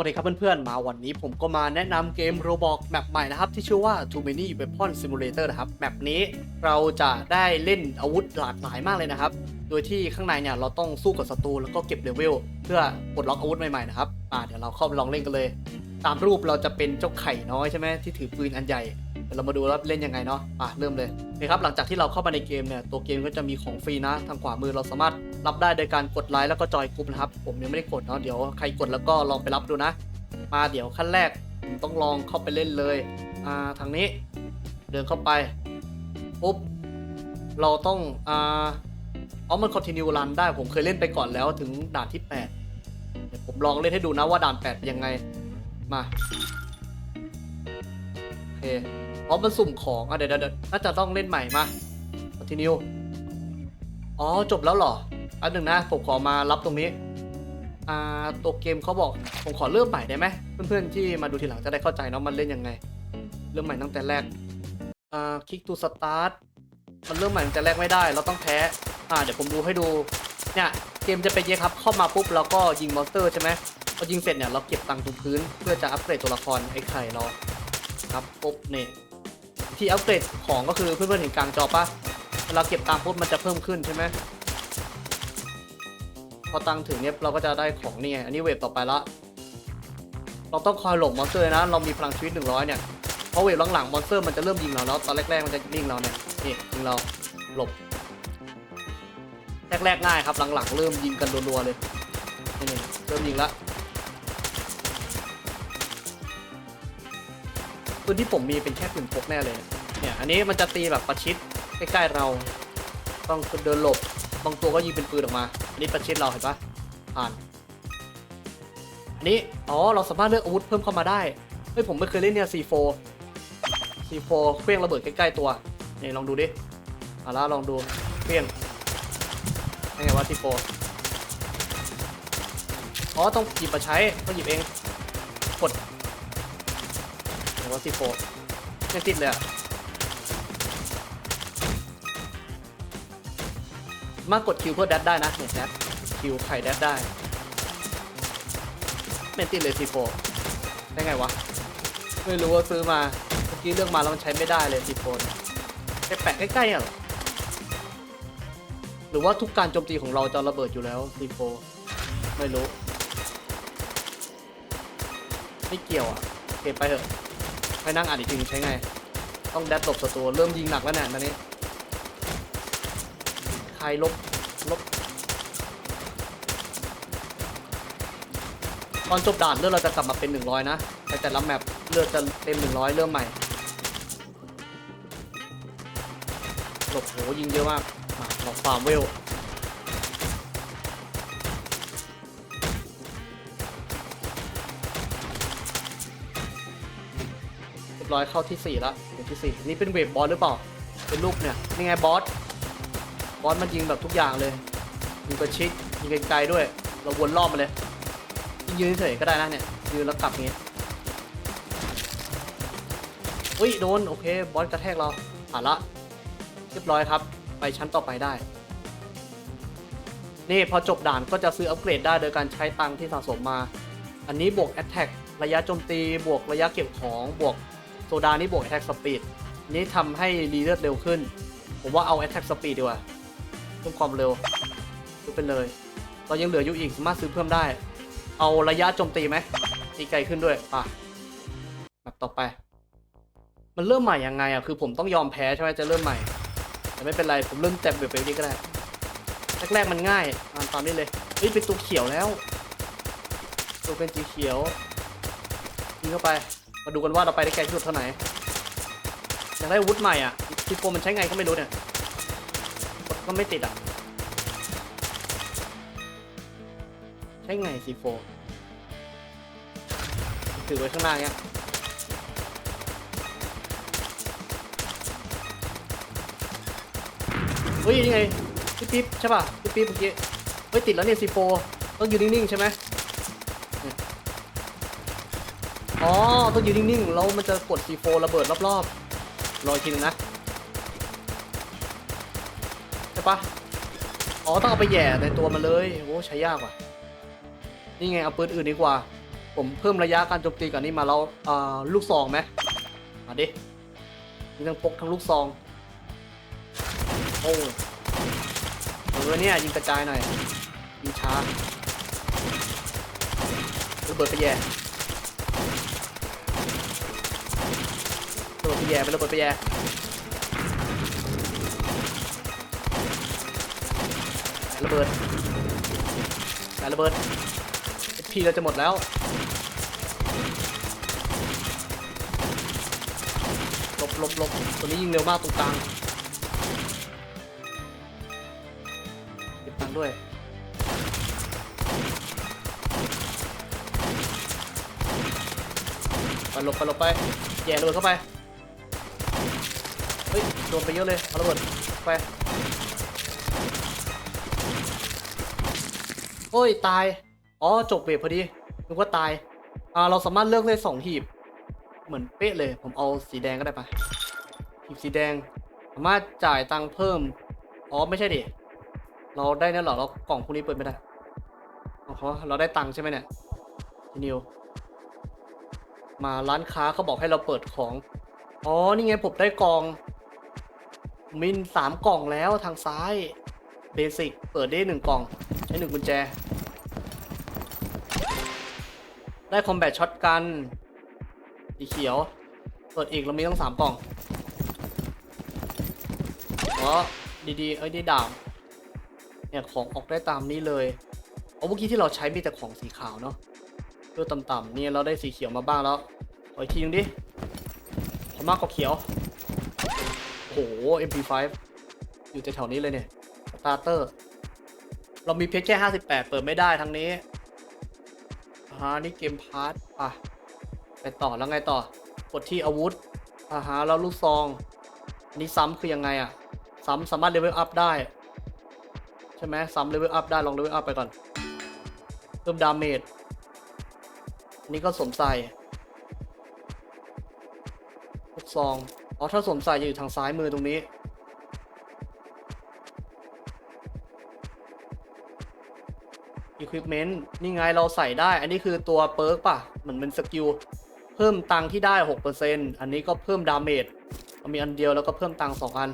วัสดีครับเพื่อนๆ มาวันนี้ผมก็มาแนะนำเกม Roblox แมปใหม่นะครับ ที่ชื่อว่า Too Many Weapon Simulator นะครับ แมปนี้เราจะได้เล่นอาวุธหลากหลายมากเลยนะครับ โดยที่ข้างในเนี่ยเราต้องสู้กับศัตรูแล้วก็เก็บเลเวลเพื่อปลดล็อกอาวุธใหม่ๆนะครับอ่าเดี๋ยวเราเข้าไปลองเล่นกันเลย ตามรูปเราจะเป็นเจ้าไข่น้อยใช่ไหมที่ถือปืนอันใหญ่ ดี๋ยวเรามาดูว่าเล่นยังไงเนาะอะเริ่มเลยโอเคครับหลังจากที่เราเข้ามาในเกมเนี่ยตัวเกมก็จะมีของฟรีนะทางขวามือเราสามารถรับได้โดยการกดไลค์แล้วก็จอยกลุ่มนะครับผมยังไม่ได้กดเนาะเดี๋ยวใครกดแล้วก็ลองไปรับดูนะมาเดี๋ยวขั้นแรกผมต้องลองเข้าไปเล่นเลยอ่าทางนี้ เดินเข้าไปปุ๊บเราต้องอ่าอ๋อมัน continue run ได้ผมเคยเล่นไปก่อนแล้วถึงด่านที่8เดี๋ยวผมลองเล่นให้ดูนะว่าด่าน8เป็นยังไงมาโอเค อ๋อมันสุ่มของอะเดี๋ยวเดี๋ยวน่าจะต้องเล่นใหม่มา continue อ๋อจบแล้วเหรออันหนึ่งนะผมขอมารับตรงนี้อ่าตัวเกมเขาบอกผมขอเริ่มใหม่ได้ไหมเพื่อนๆที่มาดูทีหลังจะได้เข้าใจเนาะมันเล่นยังไง เริ่มใหม่ตั้งแต่แรกอ่าคลิกทูสตาร์ทมันเริ่มใหม่ตั้งแต่แรกไม่ได้เราต้องแพ้อ่าเดี๋ยวผมดูให้ดูเนี่ยเกมจะเป็นยังไงครับเข้ามาปุ๊บเราก็ยิงมอนสเตอร์ใช่ไหมพอยิงเสร็จเนี่ยเราเก็บตังค์ตรงพื้น เพื่อจะอัปเกรดตัวละครไอ้ไข่เราครับปุ๊บเนี่ย ที่อัปเกรดของก็คือเพื่อนๆเห็นกลางจอปะเวลาเก็บตังค์ปุ๊บมันจะเพิ่มขึ้นใช่ไหมพอตังค์ถึงเนี่ยเราก็จะได้ของนี่ไงอันนี้เวฟต่อไปละ เราต้องคอยหลบมอนสเตอร์นะ เรามีพลังชีวิต 100 เนี่ยเพราะเวฟหลังๆมอนสเตอร์มันจะเริ่มยิงเราแล้วตอนแรกๆมันจะยิงเราเนี่ยนี่ยิงเราหลบแรกๆง่ายครับหลังๆเริ่มยิงกันรัวๆเลยนี่นี่เริ่มยิงละ ปืนที่ผมมีเป็นแค่ปืนพกแน่เลย เนี่ย อันนี้มันจะตีแบบประชิดใกล้ๆเรา ต้องเดินหลบ บางตัวก็ยิงเป็นปืนออกมา อันนี้ประชิดเราเห็นปะผ่าน อันนี้ อ๋อ เราสามารถเลือกอาวุธเพิ่มเข้ามาได้ เฮ้ย ผมไม่เคยเล่นเนี่ย C4 C4 เครื่องระเบิดใกล้ๆตัว นี่ลองดูดิอะล้วลองดูเครื่องยังไงวะ C4 อ๋อ ต้องหยิบมาใช้ต้องหยิบเอง กด รือว่า C4 ยังติดเลยอะมากกดคิวเพื่อแดดได้นะเนี่ยแดดคิวไข่แดดได้ไม่ติดเลยซีโฟได้ไงวะ ไม่รู้ว่าซื้อมาเมื่อกี้เลือกมาแล้วมันใช้ไม่ได้เลยซีโฟไปแปะใกล้ๆอะหรอหรือว่าทุกการโจมตีของเราจะระเบิดอยู่แล้วซีโฟไม่รู้ ไม่เกี่ยวอะ เก็บไปเถอะ ไปนั่งอ่านอีกทีใช้ไง ต้องแดดหลบศัตรูเริ่มยิงหนักแล้วเนี่ยตอนนี้ ใครลบลบตอนจบด่านเลือดเราจะกลับมาเป็น 100 นะแต่แต่ละแมปเลือดจะเต็ม 100 เริ่มใหม่ หลบโหยิงเยอะมากมาเราฟาร์มเวล ร้อยเข้าที่4แล้วเดี๋ยวที่4นี่เป็นเวฟบอสหรือเปล่า เป็นรูปเนี่ยนี่ไงบอส บอสมันยิงแบบทุกอย่างเลยยิงกระชิดยิงไกลๆด้วย เราวนรอบมาเลยยืนเฉยก็ได้นะเนี่ยยืนแล้วกลับงเงี้ยอุ้ยโดนโอเคบอสกระแทกเราผ่านละเรียบร้อยครับ ไปชั้นต่อไปได้ นี่พอจบด่านก็จะซื้ออัปเกรดได้โดยการใช้ตังที่สะสมมา อันนี้บวก Attack ระยะโจมตีบวกระยะเก็บของบวก โซดานี่บวก Attack Speed อันนี้ทำให้รีเลือดเร็วขึ้น ผมว่าเอา Attack Speed ดีกว่าเพิ่มความเร็วซื้อไปเลย เรายังเหลืออยู่อีกสามารถซื้อเพิ่มได้ เอาระยะโจมตีไหมตีไกลขึ้นด้วยป่ะแบบต่อไป มันเริ่มใหม่ยังไงอะคือผมต้องยอมแพ้ใช่ไหมจะเริ่มใหม่ แต่ไม่เป็นไรผมเริ่มแจ็บแบบนี้ก็ได้แรกๆมันง่ายตามตามนี้เลยเฮ้ยเป็นตัวเขียวแล้ว ตัวเป็นสีเขียวยิงเข้าไป มาดูกันว่าเราไปได้ไกลที่สุดเท่าไหร่อยากได้อาวุธใหม่อะทีโฟมันใช้ไงก็ไม่รู้เนี่ยก็ไม่ติดอะ ใช่ไงซีโฟถือไว้ข้างหน้าเนี้ยเฮ้ยนี่ไงพี่ปิ๊บใช่ป่ะพี่ปิ๊บเมื่อกี้เฮ้ยติดแล้วเนี่ยซีโฟต้องอยู่นิ่งๆใช่ไหมเนี่ย อ๋อต้องอยู่นิ่งๆแล้วมันจะกดซีโฟระเบิดรอบๆรออีกทีนึงนะใช่ปะอ๋อต้องเอาไปแย่ในตัวมันเลยโอ้ใช้ยากว่ะนี่ไงเอาปืนอื่นดีกว่า ผมเพิ่มระยะการโจมตีกับนี่มาแล้วอ่าลูกซองไหมมาดิมีทั้งพกทั้งลูกซองโอ้เออเนี่ยยิงกระจายหน่อยยิงช้าระเบิดไปแย่ระเบิดไป แย่ไประเบิดไปแย่ระเบิดระเบิดพีเราจะหมดแล้วหลบหลบหลบตัวนี้ยิงเร็วมากตรงกลางเก็บตังด้วยไปหลบไปหลบไปแย่ระเบิดเข้าไป โดนไปเยอะเลยเอาระเบิดไปโอ้ยตายอ๋อจบเวฟพอดีนึกว่าตายอ่าเราสามารถเลือกได้สองหีบ เหมือนเป๊ะเลย ผมเอาสีแดงก็ได้ปะหีบสีแดง สามารถจ่ายตังค์เพิ่มอ๋อไม่ใช่ดิเราได้นั่นหรอเรากล่องพวกนี้เปิดไม่ได้อ๋อเราได้ตังค์ใช่ไหมเนี่ยนิวมาร้านค้าเขาบอกให้เราเปิดของ อ๋อ นี่ไงผมได้กอง มินสามกล่องแล้วทางซ้ายเบสิกเปิดได้หนึ่งกล่องใช้หนึ่งกุญแจ ได้คอมแบทช็อตกันสีเขียว เปิดอีกเรามีต้องสามกล่องอ๋อดีๆ เอ้ยได้ดาบเนี่ยของออกได้ตามนี้เลยเอาเมื่อกี้ที่เราใช้มีแต่ของสีขาวเนาะเพื่อต่ำๆเนี่ยเราได้สีเขียวมาบ้างแล้วขออีกทีนึงดิขอมากกว่าเขียว โอ้โห MP5 อยู่แถวๆนี้เลยเนี่ยสตาร์เตอร์ เรามีเพชรแค่ 58 เปิดไม่ได้ทั้งนี้อ่านี่เกมพาร์ทอะ ไปต่อแล้วไงต่อ กดที่อาวุธอ่าฮะแล้วลูกซองอันนี้ซ้ำคือยังไงอะซ้ำสามารถเลเวลอัพได้ ใช่ไหมซ้ำเลเวลอัพได้ลองเลเวลอัพไปก่อน เพิ่มดาเมจอันนี้ก็สมใส่ลูกซอง อ๋อถ้าสวมใส่จะอยู่ทางซ้ายมือตรงนี้ Equipment นี่ไงเราใส่ได้ อันนี้คือตัวเปิร์กป่ะ เหมือนเป็นสกิล เพิ่มตังที่ได้ 6%อันนี้ก็เพิ่มดาเมจมีอันเดียวแล้วก็เพิ่มตังค์2อัน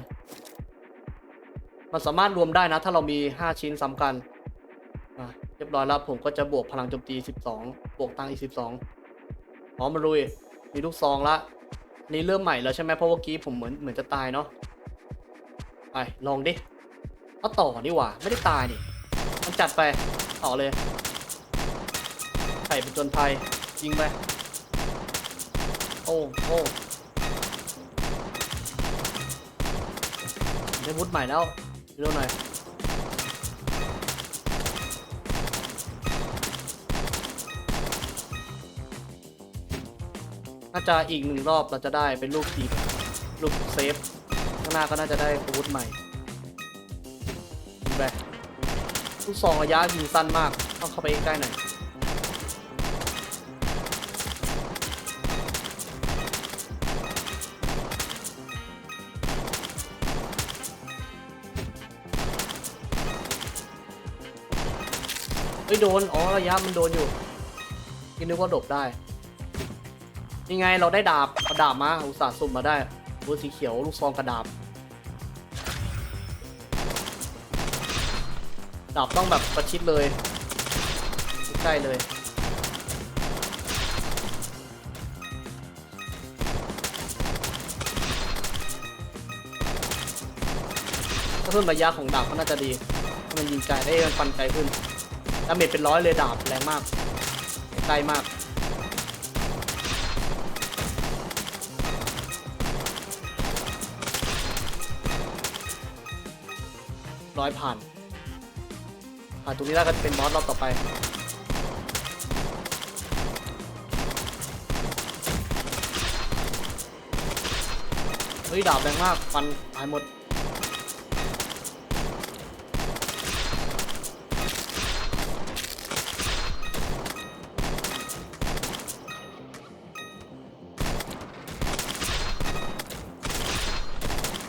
มันสามารถรวมได้นะ ถ้าเรามี 5 ชิ้นซ้ำกันอะเรียบร้อยแล้วผมก็จะบวกพลังโจมตี 12 บวกตังอีก 12พร้อมมาลุย มีลูกซองละ นนี้เริ่มใหม่แล้วใช่ไหมเพราะเมื่อกี้ผมเหมือนเหมือนจะตายเนาะไปลองดิเอาต่อนี่หว่าไม่ได้ตายนี่มันจัดไปต่อเลยไข่เป็นจนภัยยิงไปโอ้โอ้ได้วุฒใหม่แล้วเร็วหน่อย น่าจะอีกหนึ่งรอบเราจะได้เป็นลูกทีมลูกเซฟ ข้างหน้าก็น่าจะได้อาวุธใหม่ยิงไปลูกซองระยะยิงสั้นมาก ต้องเข้าไปใกล้หน่อยเฮ้ยโดน อ๋อ ระยะมันโดนอยู่คิดนึกว่าหลบได้ นี่ไงเราได้ดาบเอาดาบมาอุตส่าห์สุ่มมาได้ตัวสีเขียวลูกซองกระดาบ ดาบต้องแบบประชิดเลยใกล้เลย ถ้าเพิ่มระยะของดาบก็น่าจะดีมันยิงไกลได้มันฟันไกลขึ้นดาเมจเป็นร้อยเลยดาบแรงมาก ไกลมาก ร้อยผ่านผ่านตรงนี้แล้วก็จะเป็นบอสรอบต่อไปเฮ้ยดาบแรงมากฟันหายหมด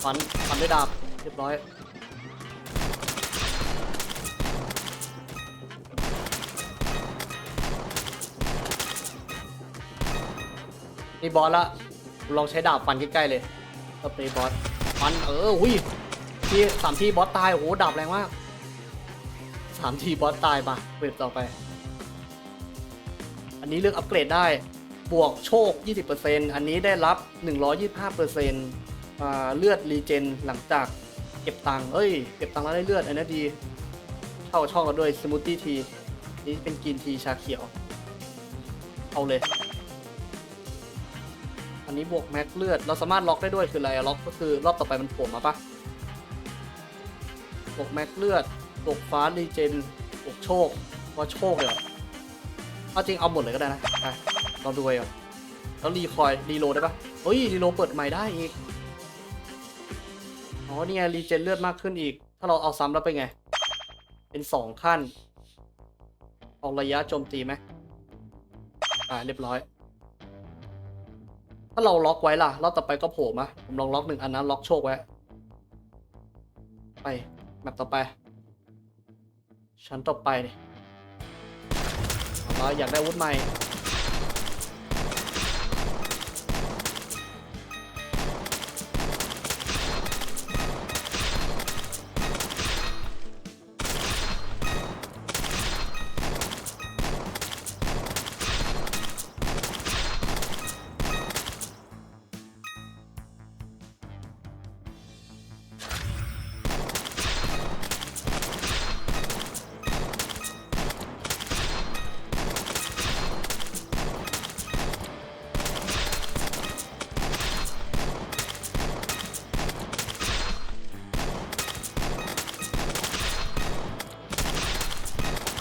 ฟันฟันด้วยดาบเรียบร้อย นี่บอสละลองใช้ดาบฟันใกล้ๆเลยสเปรย์บอสฟันเอออุ้ยที่สามทีบอสตายโอ้โหดาบแรงมากสามทีบอสตายมาเวฟต่อไป อันนี้เลือกอัปเกรดได้บวกโชค 20%อันนี้ได้รับ 125%อ่าเลือดรีเจนหลังจากเก็บตังค์เอ้ย เก็บตังค์แล้วได้เลือดอันนี้ดี เข้าช่องเราด้วยสมูทตี้ที นี่เป็นกินทีชาเขียว เอาเลย นี้บวกแม็กเลือด เราสามารถล็อกได้ด้วยคืออะไรล็อกก็คือรอบต่อไปมันโผล่มาปะบวกแม็กเลือดบวกฟ้ารีเจนบวกโชคว่าโชคเลยเหรอาจริงเอาหมดเลยก็ได้นะไปลองดูไปก่อนแล้วรีคอยรีโลได้ปะเฮ้ยรีโลเปิดใหม่ได้อีกอ๋อนี่ไงรีเจนเลือดมากขึ้นอีก ถ้าเราเอาซ้ำแล้วเป็นไง เป็นสองขั้น ออกระยะโจมตีไหมอ่าเรียบร้อย ถ้าเราล็อกไว้ล่ะรอบต่อไปก็โผล่มาผมลองล็อกหนึ่งอันนั้นล็อกโชคไว้ ไปแมปต่อไป ชั้นต่อไปดิเราอยากได้วุธใหม่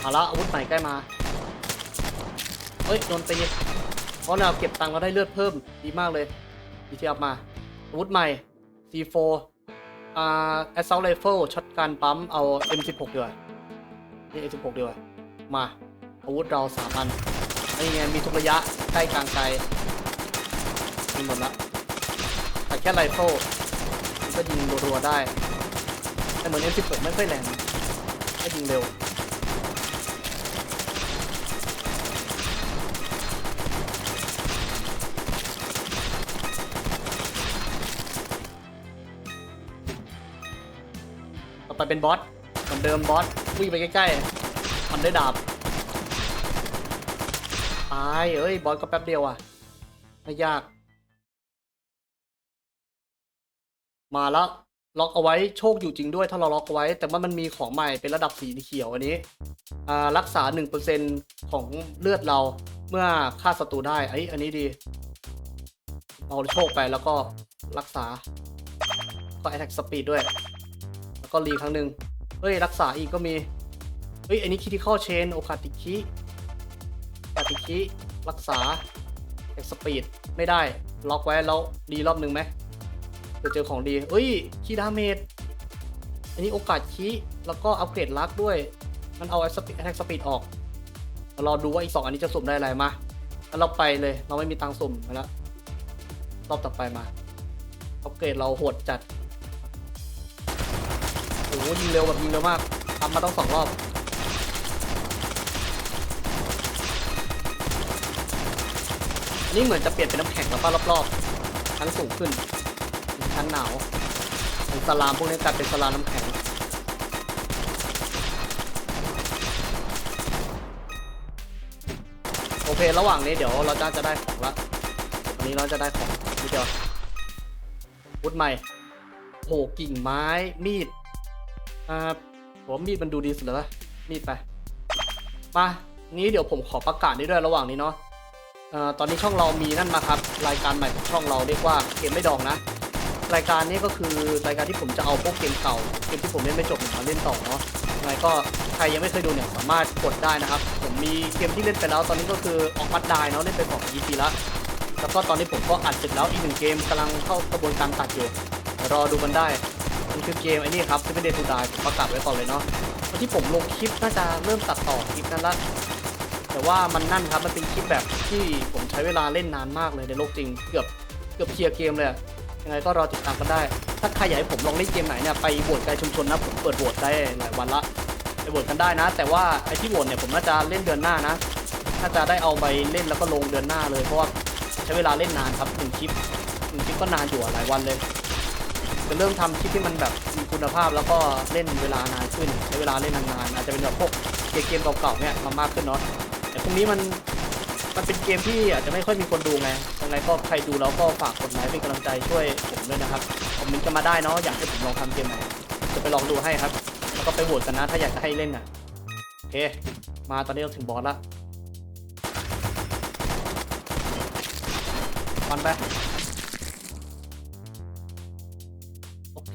เอาละอาวุธใหม่ใกล้มา เฮ้ยโดนตีเพราะเราเก็บตังค์เราได้เลือดเพิ่มดีมากเลยดีที่อัพมา อาวุธใหม่ C4 อ่า Assault Rifle ช็อตการปั๊มเอา M16 เดีกว่านี่ M16 เดีกว่ามา อาวุธเราสามอันนี่ไงมีทุกระยะใกล้กลางไกลมีหมดละแต่แค่ไรเฟิลก็ยิงรัวๆได้ แต่เหมือน M16 ไม่ค่อยแรงไม่ยิงเร็ว ไปเป็นบอสเหมือนเดิมบอสวิ่งไปใกล้ๆทำด้วยดาบตายเอ้ยบอสก็แป๊บเดียวอะไม่ยาก มาแล้วล็อกเอาไว้โชคอยู่จริงด้วยถ้าเราล็อกเอาไว้ แต่ว่ามันมีของใหม่เป็นระดับสีเขียวอันนี้อ่ารักษา 1%ของเลือดเราเมื่อฆ่าศัตรูได้ไอ้อันนี้ดี เอาโชคไปแล้วก็รักษา ก็ attack speed ด้วย แล้วก็รีครั้งหนึ่งเฮ้ย รักษาอีกก็มี เฮ้ย อันนี้ critical chain โอกาติคิโอกาติคิรักษา attack speed ไม่ได้ ล็อกไว้แล้วรีรอบหนึ่งไหมเดี๋ยวเจอของดี เฮ้ยคีดาเมจอันนี้โอกาสคีแล้วก็อัปเกรดลักด้วย มันเอา attack speed ออกเรารอดูว่าอีกสองอันนี้จะสุ่มได้อะไรมาแล้วเราไปเลย เราไม่มีตังสุ่มแล้วรอบต่อไปมาอัปเกรดเราโหดจัด หยิงเร็วแบบยิงเร็วมากทำมาต้องสองรอบอันนี้เหมือนจะเปลี่ยนเป็นน้ำแข็งแล้วป่ะรอบๆชั้นสูงขึ้นชั้นหนาวเป็นสลามพวกนี้กลายเป็นสลามน้ำแข็งโอเค ระหว่างนี้เดี๋ยวเราจะจะได้ของละวันนี้เราจะได้ของนิดเดียววุธใหม่โหกิ่งไม้มีด อ่าผมมีดมันดูดีสุดแล้วปะมีดไปมานี้เดี๋ยวผมขอประกาศนี้ด้วยระหว่างนี้เนาะตอนนี้ช่องเรามีนั่นมาครับ รายการใหม่ของช่องเราเรียกว่าเกมไม่ดองนะ รายการนี้ก็คือรายการที่ผมจะเอาพวกเกมเก่าเกมที่ผมเล่นไม่จบมาเล่นต่อเนาะยังไงก็ใครยังไม่เคยดูเนี่ยสามารถกดได้นะครับ ผมมีเกมที่เล่นไปแล้ว ตอนนี้ก็คือออกมัดได้เนาะเล่นไปสอง EP แล้วแล้วก็ตอนนี้ผมก็อัดเสร็จแล้วอีกหนึ่งเกมกำลังเข้ากระบวนการตัดอยู่เดี๋ยวรอดูกันได้ มันคือเกมไอ้นี่ครับ Seven Day to Die ผมประกาศไว้ก่อนเลยเนาะวันที่ผมลงคลิปน่าจะเริ่มตัดต่อคลิปนั้นละแต่ว่ามันนั่นครับมันเป็นคลิปแบบที่ผมใช้เวลาเล่นนานมากเลยในโลกจริง เกือบเกือบเคลียร์เกมเลยยังไงก็รอติดตามกันได้ ถ้าใครอยากให้ผมลองเล่นเกมไหนเนี่ยไปโหวตในชุมชนนะผมเปิดโหวตได้หลายวันละไปโหวตกันได้นะ แต่ว่าไอ้ที่โหวตเนี่ยผมน่าจะเล่นเดือนหน้านะน่าจะได้เอาไปเล่นแล้วก็ลงเดือนหน้าเลยเพราะว่าใช้เวลาเล่นนานครับหนึ่งคลิปหนึ่งคลิปก็นานอยู่หลายวันเลย จะเริ่มทำคลิปที่มันแบบมีคุณภาพแล้วก็เล่นเวลานานขึ้นใช้เวลาเล่นนานๆอาจจะเป็นแบบพวกเกมเก่าๆเนี่ยมามากขึ้นเนาะแต่พวกนี้มันมันเป็นเกมที่อาจจะไม่ค่อยมีคนดูไงยังไงก็ใครดูแล้วก็ฝากกดไลค์เป็นกำลังใจช่วยผมด้วยนะครับคอมเมนต์กันมาได้เนาะอยากให้ผมลองทำเกมไหนจะไปลองดูให้ครับ แล้วก็ไปโหวตกันนะถ้าอยากจะให้เล่นอะโอเค มาตอนนี้เราถึงบอสละฟันไป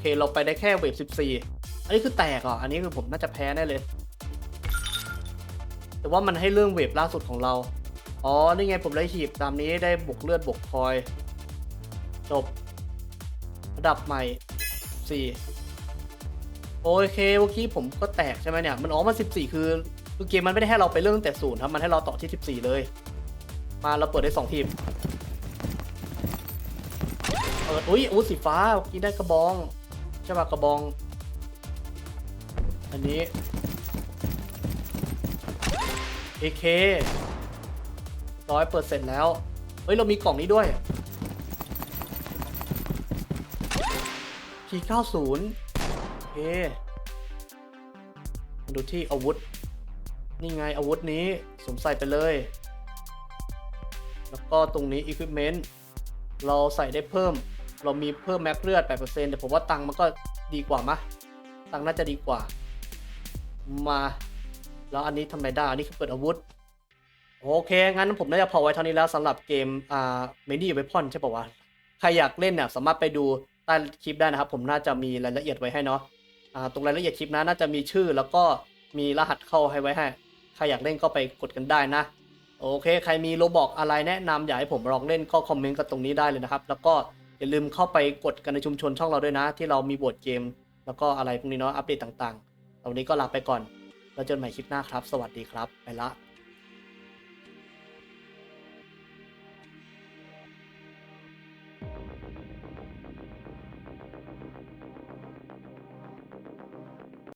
เคเราไปได้แค่เวฟ14 อันนี้คือแตกเหรออันนี้คือผมน่าจะแพ้แน่เลย แต่ว่ามันให้เรื่องเวฟล่าสุดของเรา อ๋อ นี่ไงผมได้หีบตามนี้ได้บวกเลือดบวกพลอย จบ ระดับใหม่ 4 โอเคเมื่อกี้ผมก็แตกใช่ไหมเนี่ย มันอ๋อมัน 14 คือคือเกมมันไม่ได้ให้เราไปเรื่องแต่ศูนย์ครับ มันให้เราต่อที่ 14 เลย มาเราเปิดได้ 2 ทีมเปิดอุ้ยอุ้สีฟ้าเมื่อกี้ได้กระบอง ใช่ปะกระบอง อันนี้ AK ร้อยเปิดเสร็จแล้ว เฮ้ย เรามีกล่องนี้ด้วย P90 โอเคดูที่อาวุธ นี่ไงอาวุธนี้สวมใส่ไปเลย แล้วก็ตรงนี้ Equipment เราใส่ได้เพิ่ม เรามีเพิ่มแม็กเลือด 8%แต่ผมว่าตังมันก็ดีกว่ามะ ตังน่าจะดีกว่า มา แล้วอันนี้ทำไมได้ อันนี้คือเปิดอาวุธ โอเค งั้นผมน่าจะพอไว้เท่านี้แล้วสำหรับเกม อ่าเมดี้เวพอนใช่ป่าวะ ใครอยากเล่นเนี่ยสามารถไปดูใต้คลิปได้นะครับ ผมน่าจะมีรายละเอียดไว้ให้เนาะ อ่า ตรงรายละเอียดคลิปนะน่าจะมีชื่อแล้วก็มีรหัสเข้าให้ไว้ให้ ใครอยากเล่นก็ไปกดกันได้นะโอเค ใครมีโลบอกอะไรแนะนำอยากให้ผมลองเล่นก็คอมเมนต์กันตรงนี้ได้เลยนะครับ แล้วก็ อย่าลืมเข้าไปกดกันในชุมชนช่องเราด้วยนะ ที่เรามีบทเกม แล้วก็อะไรพวกนี้เนาะอัปเดตต่างๆตอนนี้ก็ลาไปก่อน แล้วเจอกันใหม่คลิปหน้าครับ สวัสดีครับ ไปละ